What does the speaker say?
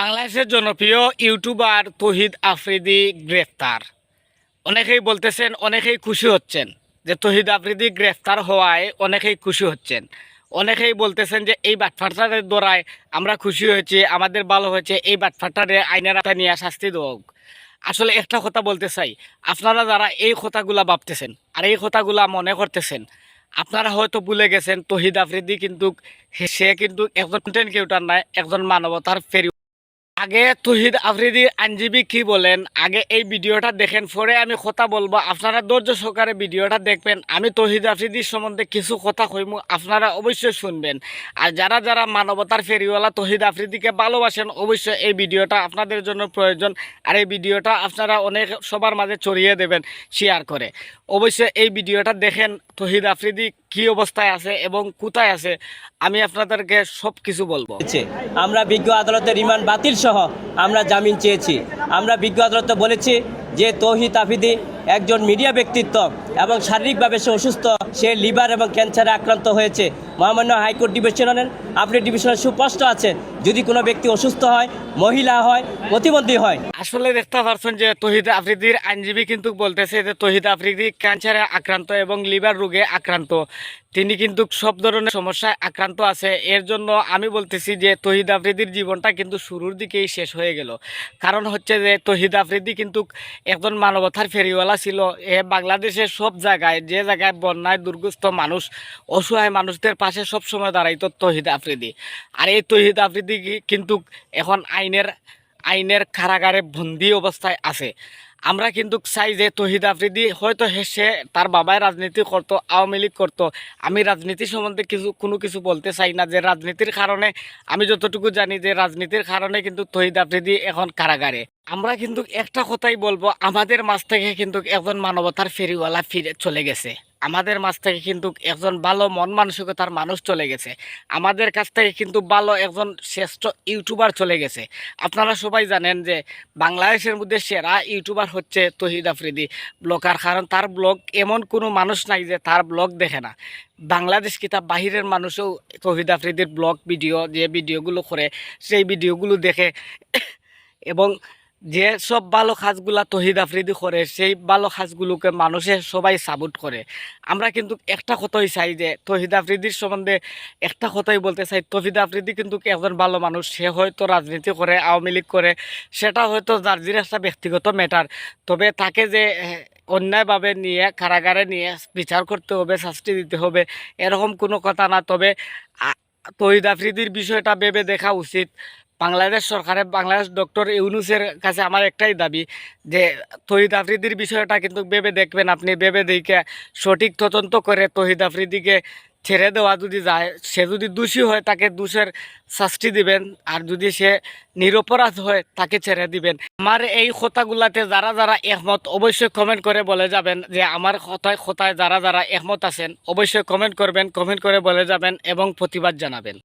বাংলাদেশের জনপ্রিয় ইউটিউবার তহিদ আফ্রিদি গ্রেফতার। অনেকেই বলতেছেন, অনেকেই খুশি হচ্ছেন যে তহিদ আফ্রিদি গ্রেফতার হওয়ায় অনেকেই খুশি হচ্ছেন। অনেকেই বলতেছেন যে এই বাটফাটারের দ্বারায় আমরা খুশি হয়েছি, আমাদের ভালো হয়েছে, এই বাটফাটারে আইনের আতা নিয়ে শাস্তি দেওয়া আসলে একটা কথা বলতে চাই, আপনারা যারা এই কথাগুলা ভাবতেছেন আর এই কথাগুলা মনে করতেছেন, আপনারা হয়তো ভুলে গেছেন, তহিদ আফ্রিদি কিন্তু সে কিন্তু একজন কন্টেন্ট ক্রিয়েটার নয়, একজন মানবতার ফেরি আগে তহিদ আফ্রিদি আইনজীবী কি বলেন? আগে এই ভিডিওটা দেখেন, পরে আমি কথা বলব। আপনারা ধৈর্য সহকারে ভিডিওটা দেখবেন। আমি তহিদ আফ্রিদির সম্বন্ধে কিছু কথা কইমু, আপনারা অবশ্যই শুনবেন। আর যারা যারা মানবতার ফেরিওয়ালা তহিদ আফ্রিদিকে ভালোবাসেন, অবশ্যই এই ভিডিওটা আপনাদের জন্য প্রয়োজন। আর এই ভিডিওটা আপনারা অনেক সবার মাঝে ছড়িয়ে দেবেন শেয়ার করে। অবশ্যই এই ভিডিওটা দেখেন তহিদ আফ্রিদি কি অবস্থায় আছে এবং কোথায় আছে, আমি আপনাদেরকে সব কিছু বলব আমরা বিজ্ঞ আদালতের রিমান্ড বাতিল সহ আমরা জামিন চেয়েছি। আমরা বিজ্ঞ আদালতে বলেছি যে তৌহিদ আফিদি একজন মিডিয়া ব্যক্তিত্ব এবং শারীরিকভাবে সে অসুস্থ, সে লিভার এবং ক্যান্সারে আক্রান্ত হয়েছে। মহামান্য হাইকোর্ট ডিভিশনের আপনি ডিভিশনের সুস্পষ্ট আছে, যদি কোনো ব্যক্তি অসুস্থ হয়, মহিলা হয়, প্রতিবন্ধী হয়। আসলে দেখতে পারছেন যে তহিদ আফ্রিদির আইনজীবী কিন্তু বলতেছে যে তহিদ আফ্রিদি ক্যান্সারে আক্রান্ত এবং লিভার রোগে আক্রান্ত। তিনি কিন্তু সব ধরনের সমস্যায় আক্রান্ত আছে। এর জন্য আমি বলতেছি যে তহিদ আফ্রিদির জীবনটা কিন্তু শুরুর দিকেই শেষ হয়ে গেল। কারণ হচ্ছে যে তহিদ আফ্রিদি কিন্তু একজন মানবতার ফেরিওয়ালা ছিল। এ বাংলাদেশের সব জায়গায়, যে জায়গায় বন্যায় দুর্গস্থ মানুষ, অসহায় মানুষদের পাশে সবসময় দাঁড়াইতো তহিদ আফ্রিদি। আর এই তহিদ আফ্রিদি কিন্তু এখন আইনের আইনের কারাগারে বন্দি অবস্থায় আছে। আমরা কিন্তু চাই যে তহিদ আফ্রিদি হয়তো হেসে তার বাবাই রাজনীতি করতো, আওয়ামী লীগ করতো। আমি রাজনীতি সম্বন্ধে কিছু কোনো কিছু বলতে চাই না যে রাজনীতির কারণে। আমি যতটুকু জানি যে রাজনীতির কারণে কিন্তু তহিদ আফ্রিদি এখন কারাগারে। আমরা কিন্তু একটা কথাই বলব, আমাদের মাছ থেকে কিন্তু একজন মানবতার ফেরিওয়ালা ফিরে চলে গেছে। আমাদের মাঝ থেকে কিন্তু একজন ভালো মন মানসিকতার মানুষ চলে গেছে। আমাদের কাছ থেকে কিন্তু ভালো একজন শ্রেষ্ঠ ইউটিউবার চলে গেছে। আপনারা সবাই জানেন যে বাংলাদেশের মধ্যে সেরা ইউটিউবার হচ্ছে তহিদ আফ্রিদি ব্লগার, কারণ তার ব্লগ এমন কোনো মানুষ নাই যে তার ব্লগ দেখে না। বাংলাদেশ কিতাব বাহিরের মানুষও তহিদ আফ্রিদির ব্লগ ভিডিও, যে ভিডিওগুলো করে, সেই ভিডিওগুলো দেখে এবং যে সব ভালো কাজগুলা তহিদ আফ্রিদি করে, সেই ভালো কাজগুলোকে মানুষে সবাই সাপোর্ট করে। আমরা কিন্তু একটা কথাই চাই যে, তহিদ আফ্রিদির সম্বন্ধে একটা কথাই বলতে চাই, তহিদ আফ্রিদি কিন্তু একজন ভালো মানুষ, সে হয়তো রাজনীতি করে, আওয়ামী লীগ করে, সেটা হয়তো জার্জির একটা ব্যক্তিগত ম্যাটার তবে তাকে যে অন্যায়ভাবে নিয়ে, কারাগারে নিয়ে বিচার করতে হবে, শাস্তি দিতে হবে, এরকম কোনো কথা না। তবে তহিদ আফ্রিদির বিষয়টা ভেবে দেখা উচিত। বাংলাদেশ সরকারের বাংলাদেশ ডক্টর ইউনুসের কাছে আমার একটাই দাবি যে, তহিদ আফ্রিদির বিষয়টা কিন্তু ভেবে দেখবেন আপনি, ভেবে দেখে সঠিক তদন্ত করে তহিদ আফ্রিদিকে ছেড়ে দেওয়া যদি যায়, সে যদি দোষী হয় তাকে দোষের শাস্তি দিবেন, আর যদি সে নিরপরাধ হয় তাকে ছেড়ে দিবেন। আমার এই কথাগুলাতে যারা যারা একমত অবশ্যই কমেন্ট করে বলে যাবেন যে, আমার কথায় কথায় যারা যারা একমত আছেন, অবশ্যই কমেন্ট করবেন কমেন্ট করে বলে যাবেন এবং প্রতিবাদ জানাবেন।